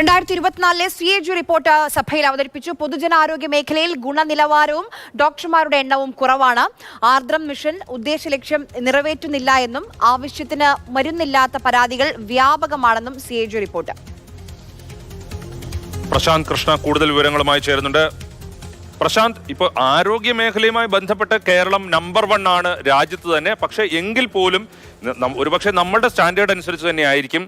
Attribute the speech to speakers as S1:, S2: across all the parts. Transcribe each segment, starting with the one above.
S1: രണ്ടായിരത്തി ഇരുപത്തിനാലിലെ C A G report സഭയിൽ അവതരിപ്പിച്ചു. പൊതുജനാരോഗ്യ മേഖലയിൽ ഗുണനിലവാരവും ഡോക്ടർമാരുടെ എണ്ണവും കുറവാണ്. ആർദ്രം മിഷൻ ഉദ്ദേശ ലക്ഷ്യം നിറവേറ്റുന്നില്ല എന്നും ആവശ്യത്തിന് മരുന്നില്ലാത്ത പരാതികൾ വ്യാപകമാണെന്നും C A G report.
S2: Prashanth Krishna കൂടുതൽ വിവരങ്ങളുമായി ചേരുന്നുണ്ട്. പ്രശാന്ത് ഇപ്പോൾ ആരോഗ്യ മേഖലയുമായി ബന്ധപ്പെട്ട് കേരളം നമ്പർ വൺ ആണ് രാജ്യത്ത് തന്നെ. പക്ഷേ എങ്കിൽ പോലും ഒരുപക്ഷെ നമ്മളുടെ സ്റ്റാൻഡേർഡ് അനുസരിച്ച് തന്നെ ആയിരിക്കും.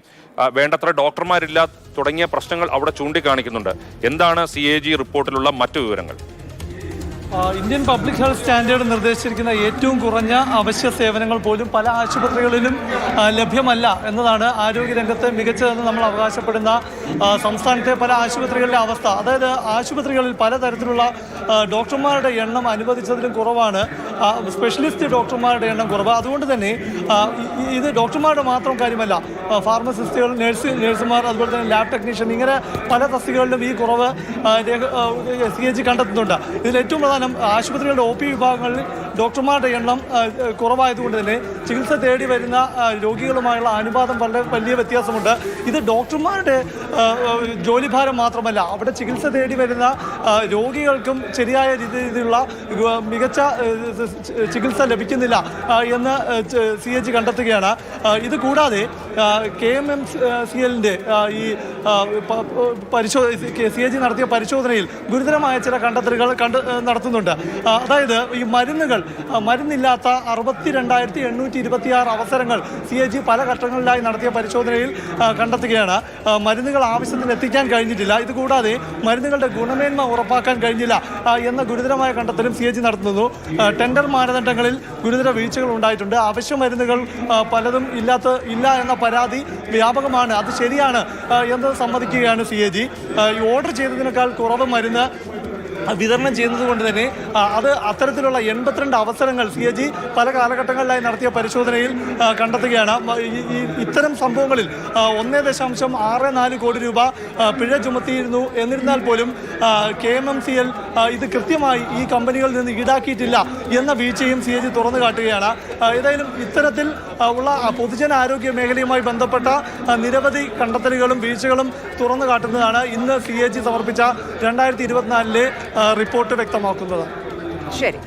S2: വേണ്ടത്ര ഡോക്ടർമാരില്ല തുടങ്ങിയ പ്രശ്നങ്ങൾ അവിടെ ചൂണ്ടിക്കാണിക്കുന്നുണ്ട്. എന്താണ് സി റിപ്പോർട്ടിലുള്ള മറ്റു വിവരങ്ങൾ?
S3: ഇന്ത്യൻ പബ്ലിക് ഹെൽത്ത് സ്റ്റാൻഡേർഡ് നിർദ്ദേശിച്ചിരിക്കുന്ന ഏറ്റവും കുറഞ്ഞ അവശ്യ സേവനങ്ങൾ പോലും പല ആശുപത്രികളിലും ലഭ്യമല്ല എന്നതാണ് ആരോഗ്യരംഗത്ത് മികച്ചതെന്ന് നമ്മൾ അവകാശപ്പെടുന്ന സംസ്ഥാനത്തെ പല ആശുപത്രികളിലെ അവസ്ഥ. അതായത് ആശുപത്രികളിൽ പലതരത്തിലുള്ള ഡോക്ടർമാരുടെ എണ്ണം അനുവദിച്ചതിലും കുറവാണ്. സ്പെഷ്യലിസ്റ്റ് ഡോക്ടർമാരുടെ എണ്ണം കുറവ്. അതുകൊണ്ട് തന്നെ ഇത് ഡോക്ടർമാരുടെ മാത്രം കാര്യമല്ല. ഫാർമസിസ്റ്റുകൾ നേഴ്സ് നേഴ്സുമാർ അതുപോലെ തന്നെ ലാബ് ടെക്നീഷ്യൻ ഇങ്ങനെ പല തസ്തികകളിലും ഈ കുറവ് സി എച്ച് കണ്ടെത്തുന്നുണ്ട്. ഇതിൽ ഏറ്റവും പ്രധാനം ആശുപത്രികളുടെ ഒ പി വിഭാഗങ്ങളിൽ ഡോക്ടർമാരുടെ എണ്ണം കുറവായതുകൊണ്ട് തന്നെ ചികിത്സ തേടി വരുന്ന രോഗികളുമായുള്ള അനുപാതം വളരെ വലിയ വ്യത്യാസമുണ്ട്. ഇത് ഡോക്ടർമാരുടെ ജോലിഭാരം മാത്രമല്ല അവിടെ ചികിത്സ തേടി വരുന്ന രോഗികൾക്കും ശരിയായ രീതിയിലുള്ള മികച്ച ചികിത്സ ലഭിക്കുന്നില്ല എന്ന് സി എച്ച് കണ്ടെത്തുകയാണ്. ഇത് കൂടാതെ കെ എം എം സി എല്ലിന്റെ ഈ പരിശോധന സി എ ജി നടത്തിയ പരിശോധനയിൽ ഗുരുതരമായ ചില കണ്ടെത്തലുകൾ കണ്ട് നടത്തുന്നുണ്ട്. അതായത് ഈ മരുന്നുകൾ മരുന്നില്ലാത്ത അറുപത്തി രണ്ടായിരത്തി എണ്ണൂറ്റി ഇരുപത്തിയാറ് അവസരങ്ങൾ സി എ ജി പല ഘട്ടങ്ങളിലായി നടത്തിയ പരിശോധനയിൽ കണ്ടെത്തുകയാണ്. മരുന്നുകൾ ആവശ്യത്തിന് എത്തിക്കാൻ കഴിഞ്ഞിട്ടില്ല. ഇതുകൂടാതെ മരുന്നുകളുടെ ഗുണമേന്മ ഉറപ്പാക്കാൻ കഴിഞ്ഞില്ല എന്ന ഗുരുതരമായ കണ്ടെത്തലും സി എ ജി നടത്തുന്നു ടെൻഡർ മാനദണ്ഡങ്ങളിൽ ഗുരുതര വീഴ്ചകൾ ഉണ്ടായിട്ടുണ്ട്. അവശ്യ മരുന്നുകൾ പലതും ഇല്ലാത്ത ഇല്ല എന്ന പരാതി വ്യാപകമാണ്. അത് ശരിയാണ് എന്ന് സമ്മതിക്കുകയാണ് സി എ ജി. ഓർഡർ ചെയ്തതിനേക്കാൾ കുറവ് മരുന്ന് വിതരണം ചെയ്യുന്നത് കൊണ്ട് തന്നെ അത് അത്തരത്തിലുള്ള എൺപത്തിരണ്ട് അവസരങ്ങൾ സി എ ജി പല കാലഘട്ടങ്ങളിലായി നടത്തിയ പരിശോധനയിൽ കണ്ടെത്തുകയാണ്. ഇത്തരം സംഭവങ്ങളിൽ ഒന്നേ ദശാംശം ആറ് നാല് കോടി രൂപ പിഴ ചുമത്തിയിരുന്നു. എന്നിരുന്നാൽ പോലും K M M C L ഇത് കൃത്യമായി ഈ കമ്പനികളിൽ നിന്ന് ഈടാക്കിയിട്ടില്ല എന്ന വീഴ്ചയും സി എ ജി തുറന്നു കാട്ടുകയാണ്. ഏതായാലും ഇത്തരത്തിൽ ഉള്ള പൊതുജന പൊതുജനാരോഗ്യ മേഖലയുമായി ബന്ധപ്പെട്ട നിരവധി കണ്ടെത്തലുകളും വീഴ്ചകളും തുറന്നു കാട്ടുന്നതാണ് ഇന്ന് സി എ ജി സമർപ്പിച്ച രണ്ടായിരത്തി ഇരുപത്തിനാലിലെ റിപ്പോർട്ട് വ്യക്തമാക്കുന്നത്
S1: ശരി.